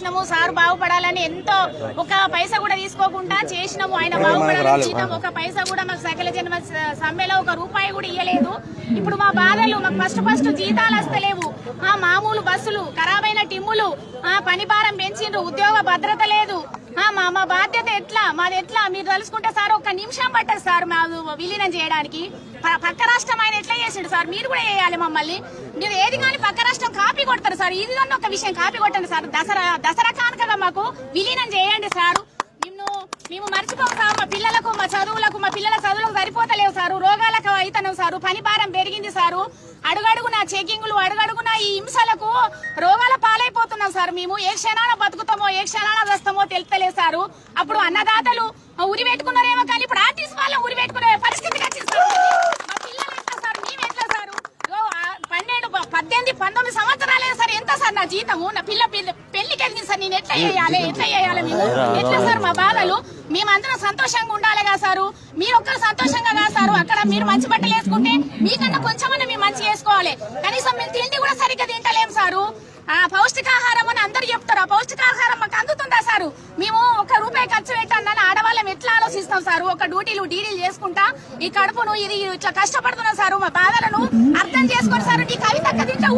చేసినాము సార్ బాగుపడాలని ఎంతో ఒక పైసా కూడా తీసుకోకుండా చేసినాము. ఆయన బాగుపడాలని ఒక పైసా కూడా మాకు సకల జన్మ సమ్మెలో ఒక రూపాయి కూడా ఇయ్యలేదు. ఇప్పుడు మా బాధలు మాకు ఫస్ట్ ఫస్ట్ జీతాలు వస్తలేవు. ఆ మామూలు బస్సులు ఖరాబైన టిమ్ములు ఆ పని భారం పెంచిండ్రు ఉద్యోగ భద్రత లేదు. మా మా బాధ్యత ఎట్లా? మాది ఎట్లా? మీరు తలుసుకుంటే సార్ ఒక్క నిమిషం పట్టదు సార్ మా విలీనం చేయడానికి. పక్క రాష్ట్రం చేసిండు సార్. మీరు కూడా వేయాలి మమ్మల్ని. మీరు ఏది కానీ పక్క రాష్ట్రం కాపీ కొడతారు సార్. ఇది కానీ ఒక విషయం కాపీ కొట్టండి సార్. దసరా దసరా కానుకగా మాకు విలీనం చేయండి సార్. నిన్ను మేము మర్చిపోం సార్. మా పిల్లలకు మా చదువులకు మా పిల్లల చదువులకు సరిపోతలేవు సారు. రోగాలకు అవుతున్నాం సారు. పని భారం పెరిగింది సారు. అడుగడుగున చెకింగ్లు అడుగడుగున ఈ హింసలకు రోగాల పాలైపోతున్నాం సార్. మేము ఏ క్షణాన బతుకుతామో ఏ క్షణాన వస్తామో తెలుస్తలేదు సారు. అప్పుడు అన్నదాతలు ఉరి పెట్టుకున్నారేమో కానీ ఇప్పుడు ఆర్టీసీ వాళ్ళ ఉరి పెట్టుకునే పరిస్థితి వచ్చింది సార్ మా పిల్లలు ఎట్లా సార్ మేము ఎట్లా సారు ఓ, ఆ పన్నెండు ప- పద్దెనిమిది పంతొమ్మిది సంవత్సరాలే సార్ ఎంత సార్ నా జీతము నా పిల్ల పిల్ల పెళ్ళికి వెళ్ళింది సార్. నేను ఎట్లా చేయాలి? ఎట్లా చేయాలి? మేము ఎట్లా సార్ మా బాధలు? మేమందరం సంతోషంగా ఉండాలి కదా సారు. మీరు ఒక్కరు సంతోషంగా కదా సారు. అక్కడ మీరు మంచి బట్టలు వేసుకుంటే మీకన్నా కొంచెమన్నా మేము మంచి వేసుకోవాలి. కనీసం మేము తిండి కూడా సరిగ్గా తింటలేం సారు. ఆ పౌష్టికాహారం అని అందరు చెప్తారు. ఆ పౌష్టికాహారం మాకు అందుతుందా సారు? మేము ఒక రూపాయి ఖర్చు పెట్టాలని ఆడవాళ్ళం ఎట్లా ఆలోచిస్తాం సారు? ఒక డ్యూటీలు డీడీలు చేసుకుంటా ఈ కడుపును ఇది ఇట్లా కష్టపడుతున్నాం సారు. మా బాధలను అర్థం చేసుకొని సారు. నీ కవితక్క తింటే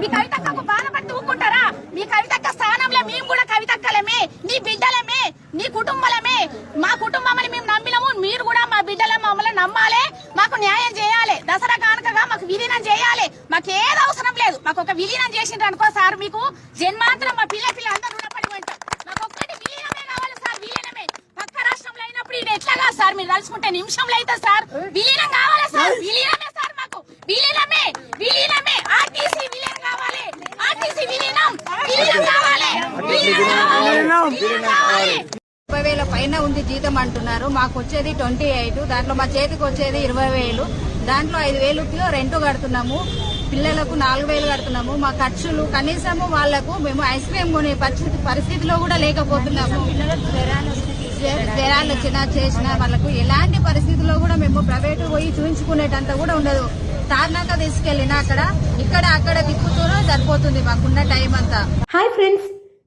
మీ కవితక్కకు బాధపడితే ఊకుంటారా మీ కవితక్క స్థానంలో మేము కూడా కవితక్కలమే నీ బిడ్డలమే నీ కుటుంబలమే మా కుటుంబమని మేము నమ్మినము మీరు కూడా మా బిడ్డల మమ్మల్ని నమ్మాలి మాకు న్యాయం చేయాలి. దసరా కానుకగా మాకు విలీనం చేయాలి. మాకు ఏది అవసరం లేదు. మాకు ఒక విలీనం చేసిండ్రు అనుకో సార్ మీకు. జన్మాంతరం మా పిల్ల పిల్ల అందరూ రుణపడి ఉంటాం మాకు ఒక్కటి విలీనమే కావాలి సార్ విలీనమే. పక్క రాష్ట్రంలో అయినప్పుడు ఇది ఎట్లా కాదు సార్? మీరు తలుచుకుంటే నిమిషంలో అయితే సార్. విలీనం కావాలి సార్. విలీనమే సార్ మాకు. విలీనమే విలీనమే. ఆర్టీసీ విలీనం కావాలి. ఆర్టీసీ విలీనం. విలీనం కావాలి. విలీనం కావాలి. విలీనం. కావాలి. ముప్పై వేల పైన ఉంది జీతం అంటున్నారు. మాకు వచ్చేది ట్వంటీ ఎయిట్ దాంట్లో మా చేతికి వచ్చేది ఇరవై వేలు. దాంట్లో ఐదు వేలుకి రెంట్ కడుతున్నాము. పిల్లలకు నాలుగు వేలు కడుతున్నాము. మా ఖర్చులు కనీసము వాళ్ళకు మేము ఐస్ క్రీమ్ కొనే పరిస్థితి పరిస్థితిలో కూడా లేకపోతున్నాము. జ్వరాలు వచ్చినా చేసినా వాళ్ళకు ఎలాంటి పరిస్థితుల్లో కూడా మేము ప్రైవేట్ పోయి చూపించుకునేటంత కూడా ఉండదు. తార్నాక తీసుకెళ్ళినా అక్కడ ఇక్కడ అక్కడ తిప్పుతూనే సరిపోతుంది మాకున్న టైం అంతా. Hi friends